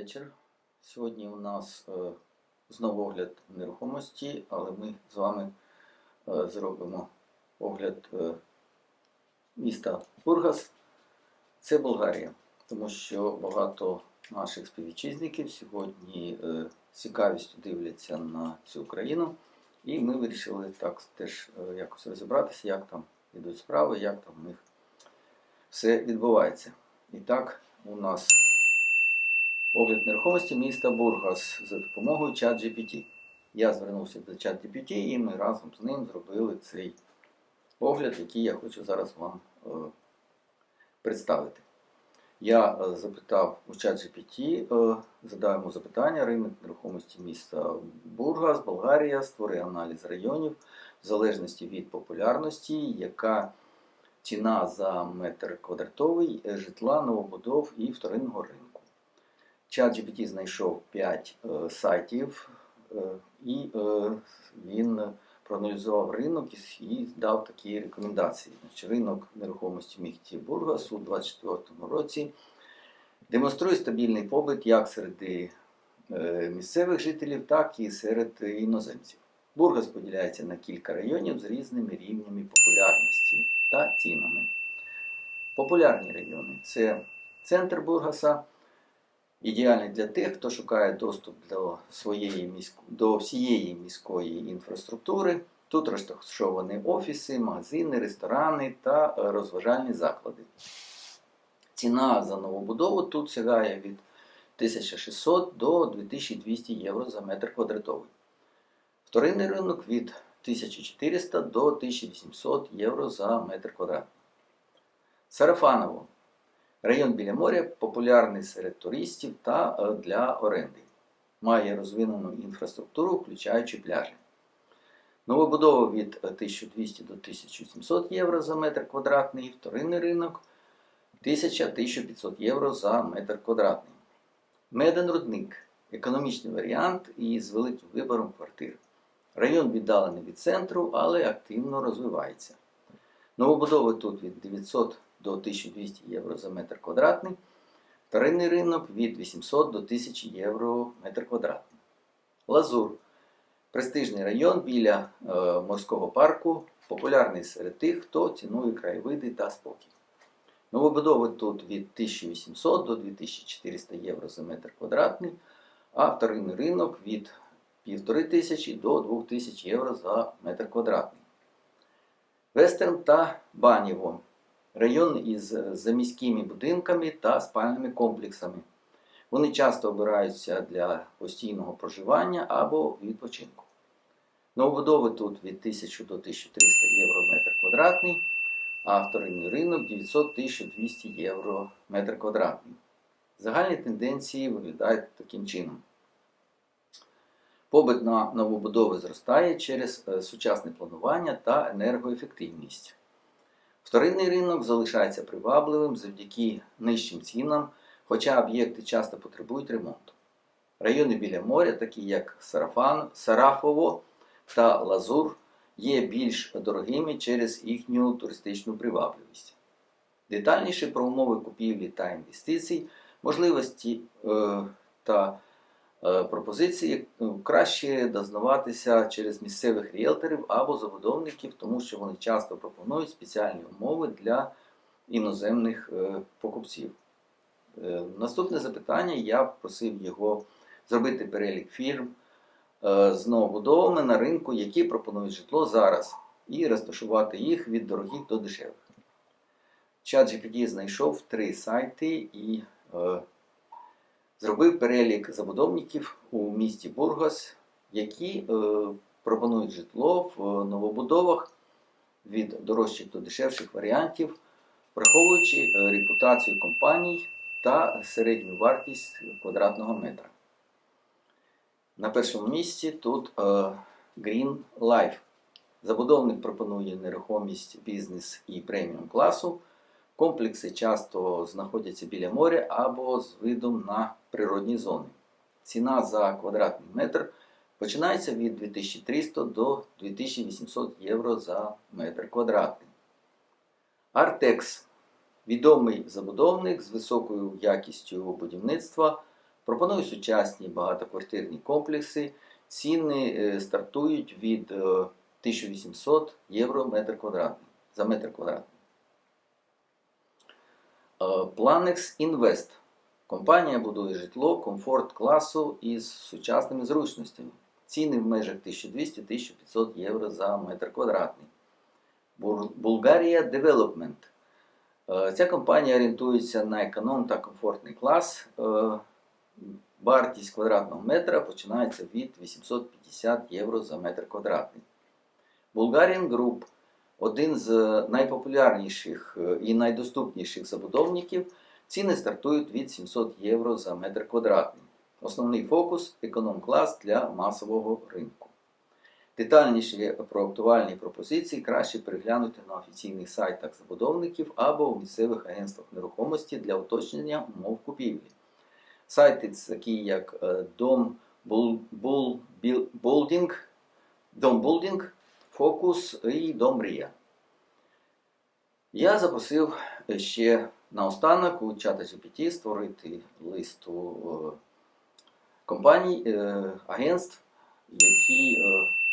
вечір. Сьогодні у нас е, знову огляд нерухомості, але ми з вами е, зробимо огляд е, міста Бургас. Це Болгарія, тому що багато наших співвітчизників сьогодні е, з цікавістю дивляться на цю країну. І ми вирішили так теж е, якось розібратися, як там йдуть справи, як там у них все відбувається. І так, у нас огляд нерухомості міста Бургас за допомогою ChatGPT. Я звернувся до ChatGPT і ми разом з ним зробили цей огляд, який я хочу зараз вам е, представити. Я е, запитав у ChatGPT, е, задав йому запитання, ринок нерухомості міста Бургас, Болгарія, створи аналіз районів в залежності від популярності, яка ціна за метр квадратовий житла, новобудов і вторинного ринку. ChatGPT знайшов 5 е, сайтів, е, і е, він проаналізував ринок і, і дав такі рекомендації. Значить, ринок нерухомості в місті Бургас у 2024 році демонструє стабільний побит як серед е, місцевих жителів, так і серед іноземців. Бургас поділяється на кілька районів з різними рівнями популярності та цінами. Популярні райони це центр Бургаса, ідеальний для тих, хто шукає доступ до, своєї місько... до всієї міської інфраструктури. Тут розташовані офіси, магазини, ресторани та е, розважальні заклади. Ціна за новобудову тут сягає від 1600 до 2200 євро за метр квадратовий. Вторинний ринок від 1400 до 1800 євро за метр квадратний. Сарафаново. Район біля моря популярний серед туристів та е, для оренди. Має розвинену інфраструктуру, включаючи пляжі. Новобудова від 1200 до 1700 євро за метр квадратний, вторинний ринок 1000-1500 євро за метр квадратний. Меден Рудник економічний варіант із великим вибором квартир. Район віддалений від центру, але активно розвивається. Новобудови тут від 900 до 1200 євро за метр квадратний. Вторинний ринок від 800 до 1000 євро метр квадратний. Лазур престижний район біля е, морського парку, популярний серед тих, хто цінує краєвиди та спокій. Новобудови тут від 1800 до 2400 євро за метр квадратний, а вторинний ринок від 1500 до 2000 євро за метр квадратний. Вестерн та Баніво район із заміськими будинками та спальними комплексами. Вони часто обираються для постійного проживання або відпочинку. Новобудови тут від 1000 до 1300 євро метр квадратний, а вторинний ринок 900-1200 євро метр квадратний. Загальні тенденції виглядають таким чином. Побит на новобудови зростає через е, сучасне планування та енергоефективність. Вторинний ринок залишається привабливим завдяки нижчим цінам, хоча об'єкти часто потребують ремонту. Райони біля моря, такі як Сарафан, Сарафово та Лазур, є більш дорогими через їхню туристичну привабливість. Детальніше про умови купівлі та інвестицій, можливості е, та пропозиції е, краще дознаватися через місцевих ріелторів або забудовників, тому що вони часто пропонують спеціальні умови для іноземних е, покупців. Е, Наступне запитання я просив його зробити перелік фірм е, з новобудовами на ринку, які пропонують житло зараз, і розташувати їх від дорогих до дешевих. ChatGPT знайшов три сайти і е, зробив перелік забудовників у місті Бургас, які е, пропонують житло в новобудовах від дорожчих до дешевших варіантів, враховуючи е, репутацію компаній та середню вартість квадратного метра. На першому місці тут е, Green Life. Забудовник пропонує нерухомість бізнес і преміум класу. Комплекси часто знаходяться біля моря або з видом на природні зони. Ціна за квадратний метр починається від 2300 до 2800 євро за метр квадратний. Artex відомий забудовник з високою якістю будівництва Пропоную сучасні багатоквартирні комплекси. Ціни е, стартують від е, 1800 євро метр квадратний, за метр квадратний. Е, Planex Invest. Компанія будує житло комфорт класу із сучасними зручностями. Ціни в межах 1200-1500 євро за метр квадратний. Bulgaria Development. Е, Ця компанія орієнтується на економ та комфортний клас. Е, Вартість квадратного метра починається від 850 євро за метр квадратний. Bulgarian Group один з найпопулярніших е, і найдоступніших забудовників. Ціни стартують від 700 євро за метр квадратний. Основний фокус економ-клас для масового ринку. Детальніше проактуальні пропозиції краще переглянути на офіційних сайтах забудовників або у місцевих агентствах нерухомості для уточнення умов купівлі. Сайти такі як е, Дом Бул- Бул- Фокус і Дом Мрія. Я запросив е, ще наостанок у чата GPT створити листу е, компаній, е, агентств, які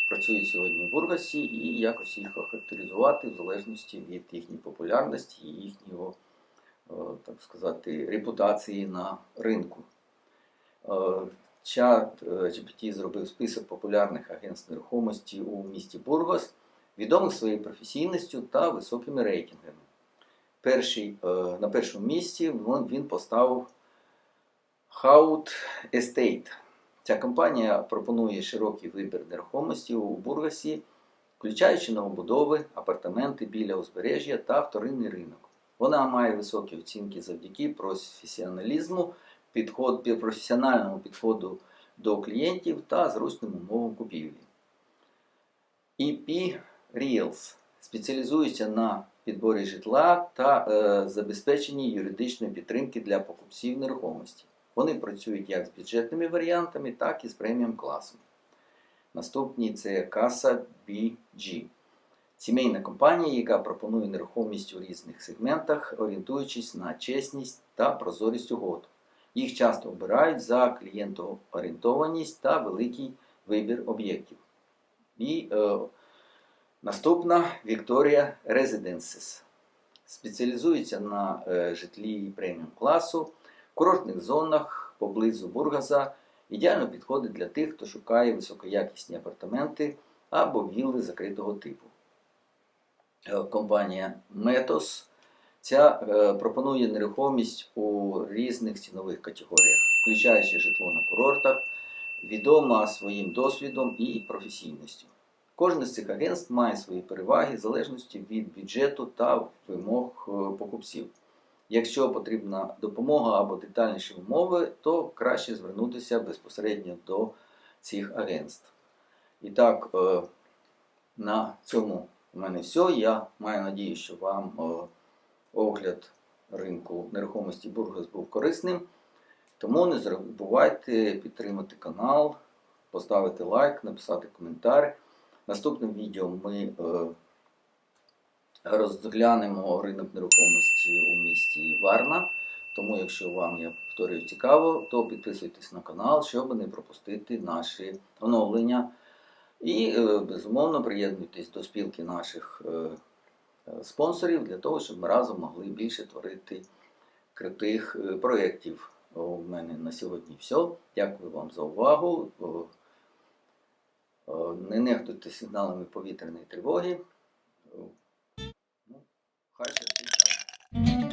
працюють сьогодні в Бургасі, і якось їх охарактеризувати в залежності від їхньої популярності і їхнього, так сказати, репутації на ринку. Чат е, GPT зробив список популярних агентств нерухомості у місті Бургас, відомих своєю професійністю та високими рейтингами. Перший, е, на першому місці він поставив Haut Estate. Ця компанія пропонує широкий вибір нерухомості у Бургасі, включаючи новобудови, апартаменти біля узбережжя та вторинний ринок. Вона має високі оцінки завдяки професіоналізму, підход, професіональному підходу до клієнтів та зручним умовам купівлі. EP Reals спеціалізується на підборі житла та е, забезпеченні юридичної підтримки для покупців нерухомості. Вони працюють як з бюджетними варіантами, так і з преміум класом. Наступні це Casa BG. Сімейна компанія, яка пропонує нерухомість у різних сегментах, орієнтуючись на чесність та прозорість угод. Їх часто обирають за клієнтоорієнтованість та великий вибір об'єктів. І е, наступна Victoria Residences. Спеціалізується на е, житлі преміум класу, курортних зонах поблизу Бургаса. Ідеально підходить для тих, хто шукає високоякісні апартаменти або вілли закритого типу. Е, Компанія Metos Ця е, пропонує нерухомість у різних цінових категоріях, включаючи житло на курортах, відома своїм досвідом і професійністю. Кожне з цих агентств має свої переваги в залежності від бюджету та вимог е, покупців. Якщо потрібна допомога або детальніші умови, то краще звернутися безпосередньо до цих агентств. І так, е, на цьому у мене все. Я маю надію, що вам огляд ринку нерухомості Бургас був корисним. Тому не забувайте підтримати канал, поставити лайк, написати коментар. Наступним відео ми е, розглянемо ринок нерухомості у місті Варна. Тому, якщо вам, я повторюю, цікаво, то підписуйтесь на канал, щоб не пропустити наші оновлення. І, е, безумовно, приєднуйтесь до спілки наших е, спонсорів для того, щоб ми разом могли більше творити крутих е, проєктів. У мене на сьогодні все. Дякую вам за увагу. Не нехтуйте сигналами повітряної тривоги. Ну, хай ще